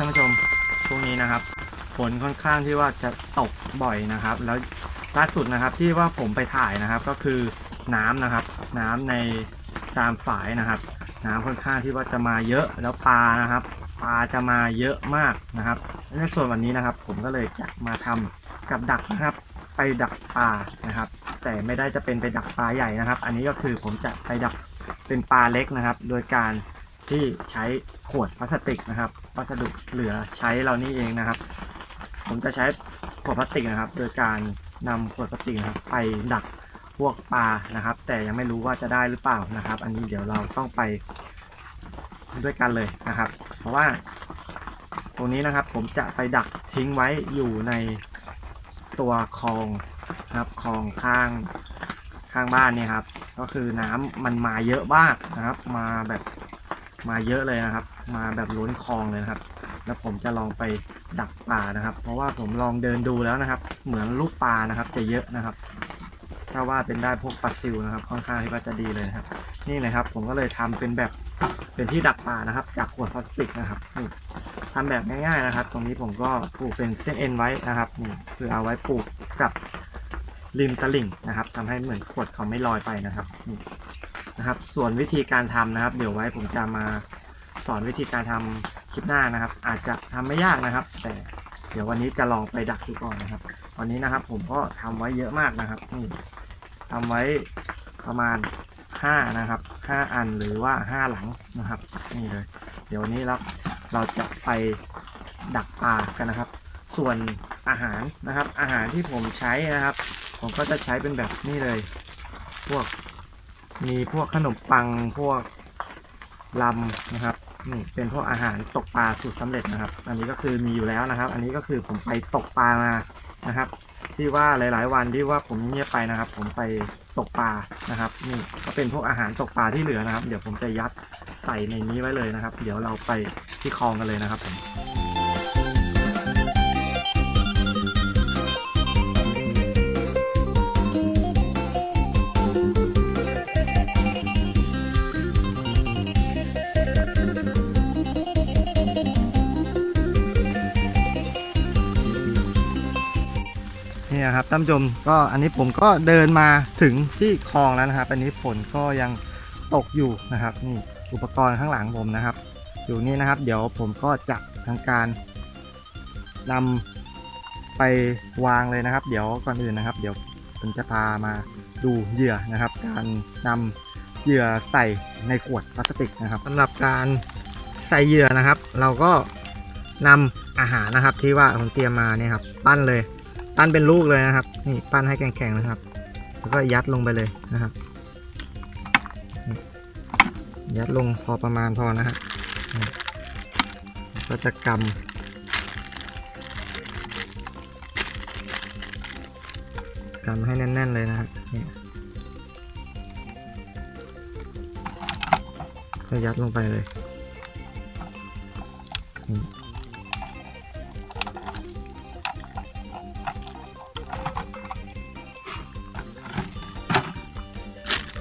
ท่านผู้ชมช่วงนี้นะครับฝนค่อนข้างที่ว่าจะตกบ่อยนะครับ แล้วล่าสุดนะครับที่ว่าผมไปถ่ายนะครับก็คือน้ำนะครับ น้ำในตามฝายนะครับ น้ำค่อนข้างที่ว่าจะมาเยอะแล้วปลานะครับปลาจะมาเยอะมากนะครับในส่วนวันนี้นะครับ ผมก็เลยจะมาทำกับดักนะครับ ไปดักปลานะครับ แต่ไม่ได้จะเป็นไปดักปลาใหญ่นะครับ อันนี้ก็คือผมจะไปดักเป็นปลาเล็กนะครับ โดยการ ที่ใช้ขวดพลาสติกนะครับวัสดุเหลือใช้เรานี่เองนะครับ ผมจะใช้ขวดพลาสติกนะครับ โดยการนำขวดพลาสติกนะครับไปดักพวกปลานะครับ แต่ยังไม่รู้ว่าจะได้หรือเปล่านะครับ อันนี้เดี๋ยวเราต้องไปด้วยกันเลยนะครับ เพราะว่า ตรงนี้นะครับผมจะไปดักทิ้งไว้อยู่ในตัวคลองนะครับคลองข้างข้างบ้านเนี่ยครับ ก็คือน้ำมันมาเยอะมากนะครับ มาแบบ มาเยอะเลยนะครับ มาแบบล้นคลองเลยนะครับ แล้วผมจะลองไปดักปลานะครับ เพราะว่าผมลองเดินดูแล้วนะครับ เหมือนลูกปลานะครับ จะเยอะนะครับ ถ้าว่าเป็นได้พวกปลาซิวนะครับ ค่อนข้างที่ว่าจะดีเลยนะครับ นี่นะครับ ผมก็เลยทำเป็นแบบเป็นที่ดักปลานะครับ จากขวดพลาสติกนะครับนี่ทำแบบง่ายๆนะครับ ตรงนี้ผมก็ปลูกเป็นเส้นเอ็นไว้นะครับนี่คือเอาไว้ปลูกกับริมตลิ่งนะครับทำให้เหมือนขวดเขาไม่ลอยไปนะครับนี่ นะครับ ส่วนวิธีการทำนะครับ เดี๋ยวไว้ผมจะมาสอนวิธีการทำคลิปหน้านะครับ อาจจะทำไม่ยากนะครับ แต่เดี๋ยววันนี้จะลองไปดักดูก่อนนะครับวันนี้นะครับ ผมก็ทำไว้เยอะมากนะครับนี่ทำไว้ประมาณห้านะครับห้าอันหรือว่าห้าหลังนะครับ นี่เลย เดี๋ยววันนี้เราเราจะไปดักปลากันนะครับ ส่วนอาหารนะครับ อาหารที่ผมใช้นะครับ ผมก็จะใช้เป็นแบบนี้เลย พวก มีพวกขนมปังพวกลำนะครับนี่เป็นพวกอาหารตกปลาสูตรสำเร็จนะครับ อันนี้ก็คือมีอยู่แล้วนะครับ อันนี้ก็คือผมไปตกปลามานะครับ ที่ว่าหลาย ๆ วันที่ว่าผมเงียบไปนะครับ ผมไปตกปลานะครับนี่ก็เป็นพวกอาหารตกปลาที่เหลือนะครับ เดี๋ยวผมจะยัดใส่ในนี้ไว้เลยนะครับ เดี๋ยวเราไปที่คลองกันเลยนะครับผม ท่านผู้ชมก็อันนี้ผมก็เดินมาถึงที่คลองแล้วนะครับ อันนี้ฝนก็ยังตกอยู่นะครับนี่อุปกรณ์ข้างหลังผมนะครับ อยู่นี่นะครับ เดี๋ยวผมก็จะทำการนำไปวางเลยนะครับ เดี๋ยวก่อนอื่นนะครับ เดี๋ยวผมจะพามาดูเหยื่อนะครับ การนำเหยื่อใส่ในขวดพลาสติกนะครับสำหรับการใส่เหยื่อนะครับ เราก็นำอาหารนะครับที่ว่าผมเตรียมมาเนี่ยครับ ปั้นเลย ปั้นเป็นลูกเลยนะครับ นี่ปั้นให้แข็งๆนะครับ แล้วก็ยัดลงไปเลยนะครับ ยัดลงพอประมาณพอนะฮะก็จะกำกำให้แน่น ๆ เลยนะครับนี่ก็ยัดลงไปเลย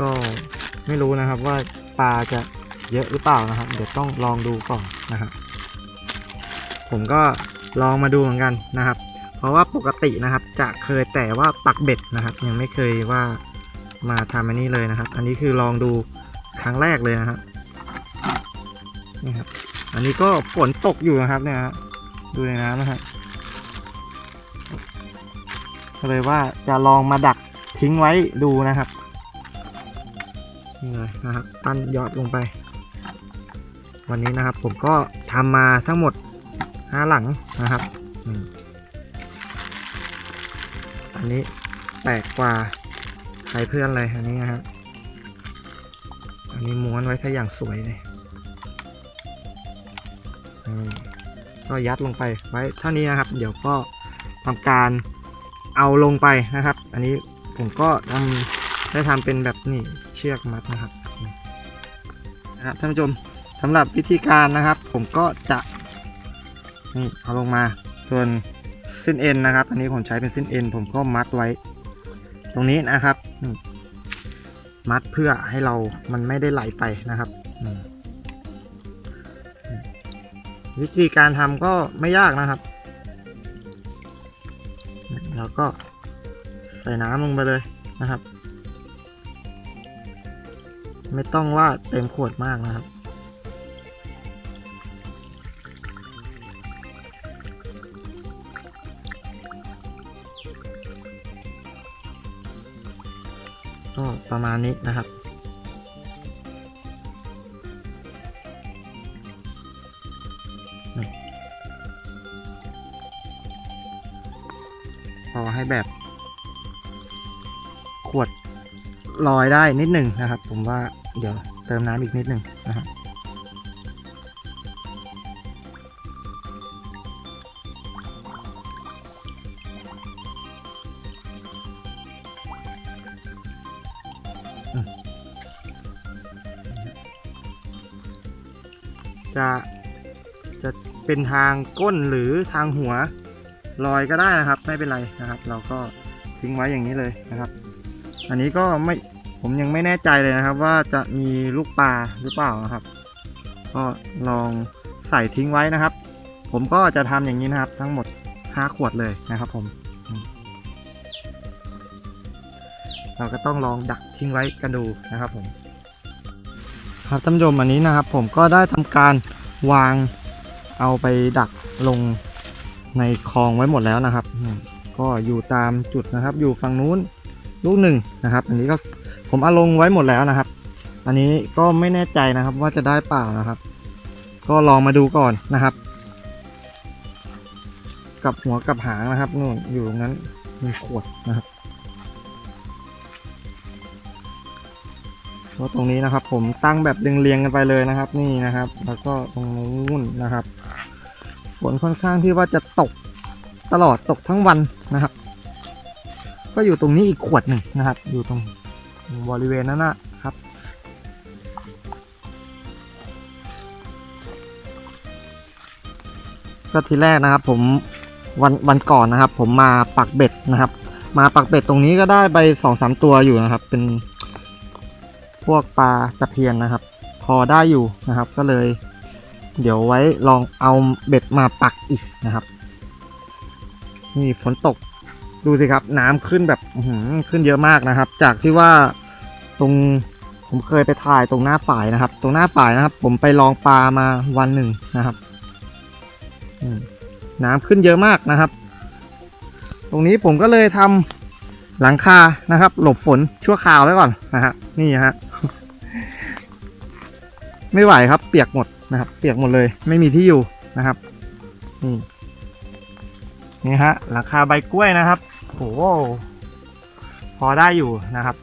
ก็ไม่รู้นะครับว่าปลาจะเยอะหรือเปล่านะครับ เดี๋ยวต้องลองดูก่อนนะครับผมก็ลองมาดูเหมือนกันนะครับ เพราะว่าปกตินะครับ จะเคยแต่ว่าปักเบ็ดนะครับ ยังไม่เคยว่ามาทำอันนี้เลยนะครับ อันนี้คือลองดูครั้งแรกเลยนะครับนี่ครับ อันนี้ก็ฝนตกอยู่นะครับเนี่ยฮะดูในน้ำนะฮะก็เลยว่าจะลองมาดักทิ้งไว้ดูนะครับ นี่เลยนะครับปั้นยอดลงไป วันนี้นะครับผมก็ทำมาทั้งหมด5หลังนะครับอันนี้แปลกกว่าใครเพื่อนเลยอันนี้นะครับอันนี้ม้วนไว้ถ้าอย่างสวยเลยก็ยัดลงไปไว้เท่านี้นะครับ เดี๋ยวก็ทำการเอาลงไปนะครับ อันนี้ผมก็ทำ ได้ทำเป็นแบบนี่เชือกมัดนะครับนะครับท่านผู้ชมสำหรับวิธีการนะครับ ผมก็จะนี่เอาลงมาส่วนเส้นเอ็นนะครับ อันนี้ผมใช้เป็นเส้นเอ็นผมก็มัดไว้ ตรงนี้นะครับนี่มัดเพื่อให้เรามันไม่ได้ไหลไปนะครับวิธีการทำก็ไม่ยากนะครับแล้วก็ใส่น้ำลงไปเลยนะครับ ไม่ต้องว่าเต็มขวดมากนะครับ ก็ประมาณนี้นะครับพอให้แบบ ขวดลอยได้นิดหนึ่งนะครับ ผมว่า เดี๋ยวเติมน้ำอีกนิดหนึ่งนะครับอืมจะจะเป็นทางก้นหรือทางหัวลอยก็ได้นะครับ ไม่เป็นไรนะครับ เราก็ทิ้งไว้อย่างนี้เลยนะครับ อันนี้ก็ไม่ ผมยังไม่แน่ใจเลยนะครับ ว่าจะมีลูกปลาหรือเปล่านะครับ ก็ลองใส่ทิ้งไว้นะครับ ผมก็จะทำอย่างนี้นะครับ ทั้งหมด 5 ขวดเลยนะครับผม เราก็ต้องลองดักทิ้งไว้กันดูนะครับผมครับท่านผู้ชมอันนี้นะครับ ผมก็ได้ทำการวางเอาไปดักลงในคลองไว้หมดแล้วนะครับ ก็อยู่ตามจุดนะครับ อยู่ฝั่งนู้นลูกหนึ่งนะครับ อันนี้ก็ ผมเอาลงไว้หมดแล้วนะครับ อันนี้ก็ไม่แน่ใจนะครับว่าจะได้เปล่านะครับ ก็ลองมาดูก่อนนะครับ กับหัวกับหางนะครับนู่นอยู่ตรงนั้นมีขวดนะครับก็ตรงนี้นะครับ ผมตั้งแบบเรียงๆกันไปเลยนะครับ นี่นะครับ แล้วก็ตรงนู้นนะครับฝนค่อนข้างที่ว่าจะตกตลอดตกทั้งวันนะครับ ก็อยู่ตรงนี้อีกขวดหนึ่งนะครับ อยู่ตรง บริเวณนั้นนะครับ ก็ทีแรกนะครับ ผมวันวันก่อนนะครับ ผมมาปักเบ็ดนะครับ มาปักเบ็ดตรงนี้ก็ได้ไปสองสามตัวอยู่นะครับ เป็นพวกปลาตะเพียนนะครับ พอได้อยู่นะครับ ก็เลย เดี๋ยวไว้ลองเอาเบ็ดมาปักอีกนะครับ นี่ฝนตก ดูสิครับ น้ำขึ้นแบบอขึ้นเยอะมากนะครับ จากที่ว่าตรงผมเคยไปถ่ายตรงหน้าฝ่ายนะครับ ตรงหน้าฝ่ายนะครับ ผมไปลองปลามาวันหนึ่งนะครับน้ำขึ้นเยอะมากนะครับ ตรงนี้ผมก็เลยทำหลังคานะครับ หลบฝนชั่วคราวไว้ก่อนนะฮะนี่ฮะไม่ไหวครับ เปียกหมดนะครับ เปียกหมดเลย ไม่มีที่อยู่นะครับนี่นี่ฮะราคาใบกล้วยนะครับ โหพอได้อยู่นะครับ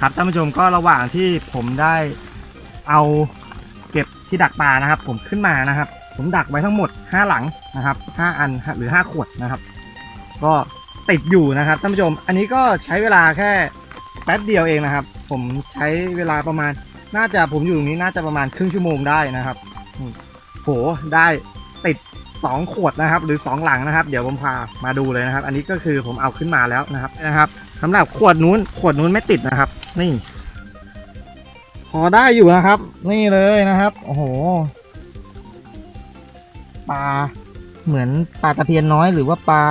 ครับท่านผู้ชมก็ระหว่างที่ผมได้เอาเก็บที่ดักปลานะครับ ผมขึ้นมานะครับ ผมดักไว้ทั้งหมด 5 หลังนะครับ 5 อันหรือ 5 ขวดนะครับ ก็ ติดอยู่นะครับท่านผู้ชม อันนี้ก็ใช้เวลาแค่แป๊บเดียวเองนะครับ ผมใช้เวลาประมาณ น่าจะผมอยู่ตรงนี้น่าจะประมาณครึ่งชั่วโมงได้นะครับโหได้ติด2ขวดนะครับ หรือ2หลังนะครับ เดี๋ยวผมพามาดูเลยนะครับ อันนี้ก็คือผมเอาขึ้นมาแล้วนะครับนะครับสำหรับขวดนู้นขวดนู้นไม่ติดนะครับ นี่ พอได้อยู่นะครับ นี่เลยนะครับโอ้โหปลาเหมือนปลาตะเพียนน้อยหรือว่าปลา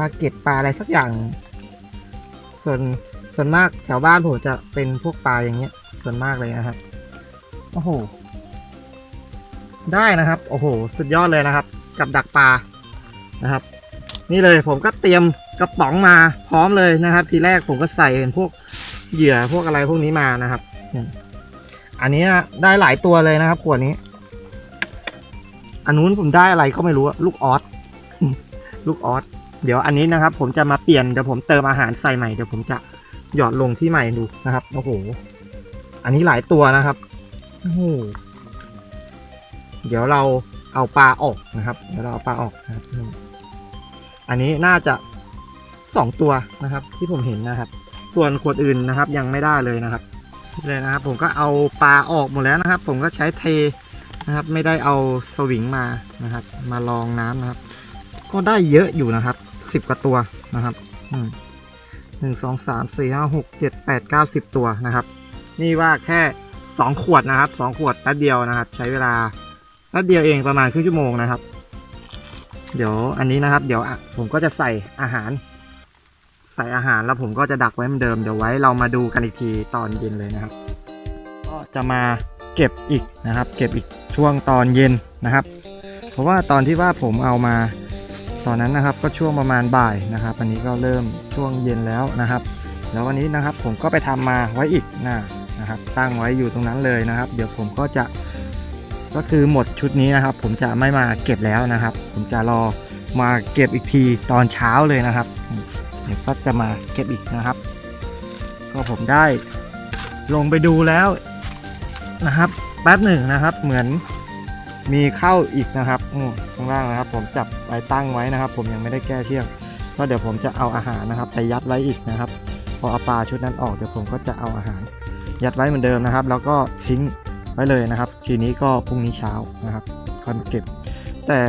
ปลาเก็ดปลาอะไรสักอย่าง ส่วนส่วนมากแถวบ้านผมจะเป็นพวกปลาอย่างเงี้ย ส่วนมากเลยนะครับโอ้โห ได้นะครับ โอ้โห สุดยอดเลยนะครับ กับดักปลานะครับ นี่เลยผมก็เตรียมกระป๋องมาพร้อมเลยนะครับ ทีแรกผมก็ใส่เป็นพวกเหยื่อพวกอะไรพวกนี้มานะครับอันนี้ได้หลายตัวเลยนะครับขวดนี้ อันนู้นผมได้อะไรก็ไม่รู้ลูกออสลูกออส เดี๋ยวอันนี้นะครับ ผมจะมาเปลี่ยนเดี๋ยวผมเติมอาหารใส่ใหม่เดี๋ยวผมจะหยอดลงที่ใหม่ดูนะครับโอ้โหอันนี้หลายตัวนะครับโอ้โหเดี๋ยวเราเอาปลาออกนะครับ เดี๋ยวเราเอาปลาออกนะครับ อันนี้น่าจะสองตัวนะครับ ที่ผมเห็นนะครับ ส่วนขวดอื่นนะครับ ยังไม่ได้เลยนะครับเลยนะครับ ผมก็เอาปลาออกหมดแล้วนะครับ ผมก็ใช้เทนะครับ ไม่ได้เอาสวิงมานะครับ มาลองน้ำนะครับ ก็ได้เยอะอยู่นะครับ สิบกว่าตัวนะครับหนึ่งสองสามสี่ห้าหกเจ็ดแปดเก้าสิบตัวนะครับ นี่ว่าแค่สองขวดนะครับสองขวดแป๊บเดียวนะครับ ใช้เวลาแป๊บเดียวเองประมาณครึ่งชั่วโมงนะครับ เดี๋ยวอันนี้นะครับ เดี๋ยวผมก็จะใส่อาหาร ใส่อาหารแล้วผมก็จะดักไว้เหมือนเดิมเดี๋ยวไว้เรามาดูกันอีกทีตอนเย็นเลยนะครับ ก็จะมาเก็บอีกนะครับ เก็บอีกช่วงตอนเย็นนะครับ เพราะว่าตอนที่ว่าผมเอามา ตอนนั้นนะครับก็ช่วงประมาณบ่ายนะครับ อันนี้ก็เริ่มช่วงเย็นแล้วนะครับ แล้ววันนี้นะครับผมก็ไปทำมาไว้อีกนะนะครับ ตั้งไว้อยู่ตรงนั้นเลยนะครับ เดี๋ยวผมก็จะก็คือหมดชุดนี้นะครับ ผมจะไม่มาเก็บแล้วนะครับ ผมจะรอมาเก็บอีกทีตอนเช้าเลยนะครับเดี๋ยวก็จะมาเก็บอีกนะครับ ก็ผมได้ลงไปดูแล้วนะครับแป๊บหนึ่งนะครับเหมือน มีเข้าอีกนะครับอืข้างล่างนะครับ ผมจับไว้ตั้งไว้นะครับ ผมยังไม่ได้แก้เชือกก็เดี๋ยวผมจะเอาอาหารนะครับ ไปยัดไว้อีกนะครับ พอเอาปลาชุดนั้นออกเดี๋ยวผมก็จะเอาอาหาร ยัดไว้เหมือนเดิมนะครับ แล้วก็ทิ้งไว้เลยนะครับ ทีนี้ก็พรุ่งนี้เช้านะครับค่อยมาเก็บ แต่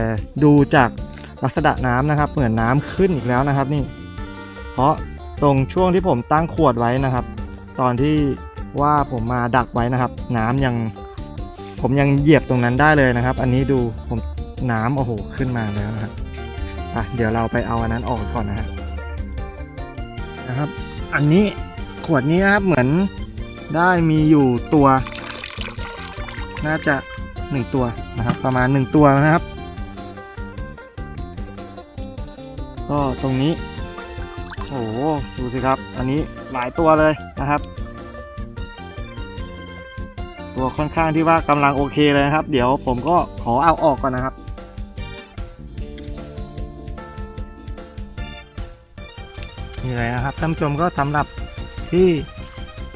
ดูจากลักษณะน้ำนะครับ เหมือนน้ำขึ้นอีกแล้วนะครับ นี่ เพราะตรงช่วงที่ผมตั้งขวดไว้นะครับ ตอนที่ว่าผมมาดักไว้นะครับ น้ำยัง ผมยังเหยียบตรงนั้นได้เลยนะครับ อันนี้ดูผมน้ำโอ้โหขึ้นมาแล้วนะครับอะเดี๋ยวเราไปเอาอันนั้นออกก่อนนะฮะนะครับ อันนี้ขวดนี้นะครับเหมือนได้มีอยู่ตัว น่าจะหนึ่งตัวนะครับ ประมาณหนึ่งตัวนะครับ ก็ตรงนี้โอ้โหดูสิครับ อันนี้หลายตัวเลยนะครับ ตัวค่อนข้างที่ว่ากำลังโอเคเลยนะครับ เดี๋ยวผมก็ขอเอาออกก่อนนะครับ นี่เลยนะครับท่านผู้ชมก็สำหรับที่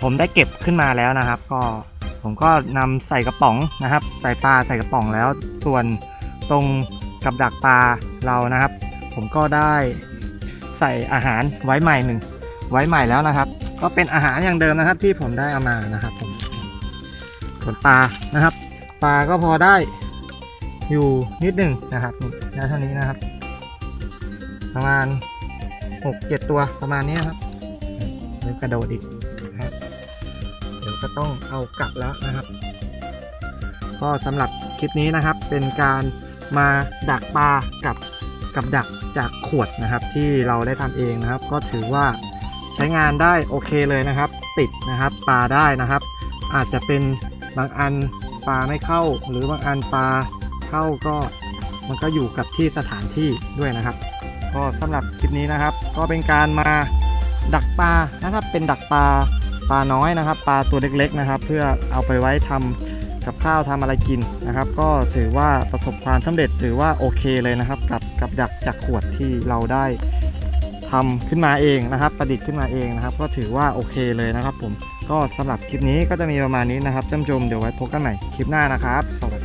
ผมได้เก็บขึ้นมาแล้วนะครับ ก็ผมก็นำใส่กระป๋องนะครับ ใส่ปลาใส่กระป๋องแล้ว ส่วนตรงกับดักปลาเรานะครับ ผมก็ได้ใส่อาหารไว้ใหม่หนึ่งไว้ใหม่แล้วนะครับ ก็เป็นอาหารอย่างเดิมนะครับที่ผมได้เอามานะครับผม ส่วนปลานะครับ ปลาก็พอได้อยู่นิดหนึ่งนะครับนี่นะเท่านี้นะครับ ประมาณหกเจ็ดตัวประมาณนี้นครับเดี๋ยวกระโดดอีกนะครับเดี๋ยวก็ต้องเอากลับแล้วนะครับ ก็สำหรับคลิปนี้นะครับเป็นการมาดักปลากับกับดักจากขวดนะครับ ที่เราได้ทำเองนะครับ ก็ถือว่าใช้งานได้โอเคเลยนะครับ ติดนะครับปลาได้นะครับ อาจจะเป็น บางอันปลาไม่เข้า หรือบางอันปลาเข้าก็มันก็อยู่กับที่สถานที่ด้วยนะครับ ก็สำหรับคลิปนี้นะครับ ก็เป็นการมาดักปลานะครับเป็นดักปลาปลาน้อยนะครับ ปลาตัวเล็กๆนะครับ เพื่อเอาไปไว้ทำกับข้าวทำอะไรกินนะครับ ก็ถือว่าประสบความสำเร็จถือว่าโอเคเลยนะครับ กับกับดักจากขวดที่เราได้ทำขึ้นมาเองนะครับ ประดิษฐ์ขึ้นมาเองนะครับ ก็ถือว่าโอเคเลยนะครับผม ก็สำหรับคลิปนี้ก็จะมีประมาณนี้นะครับท่านผู้ชมเดี๋ยวไว้พบกันใหม่คลิปหน้านะครับสวัสดี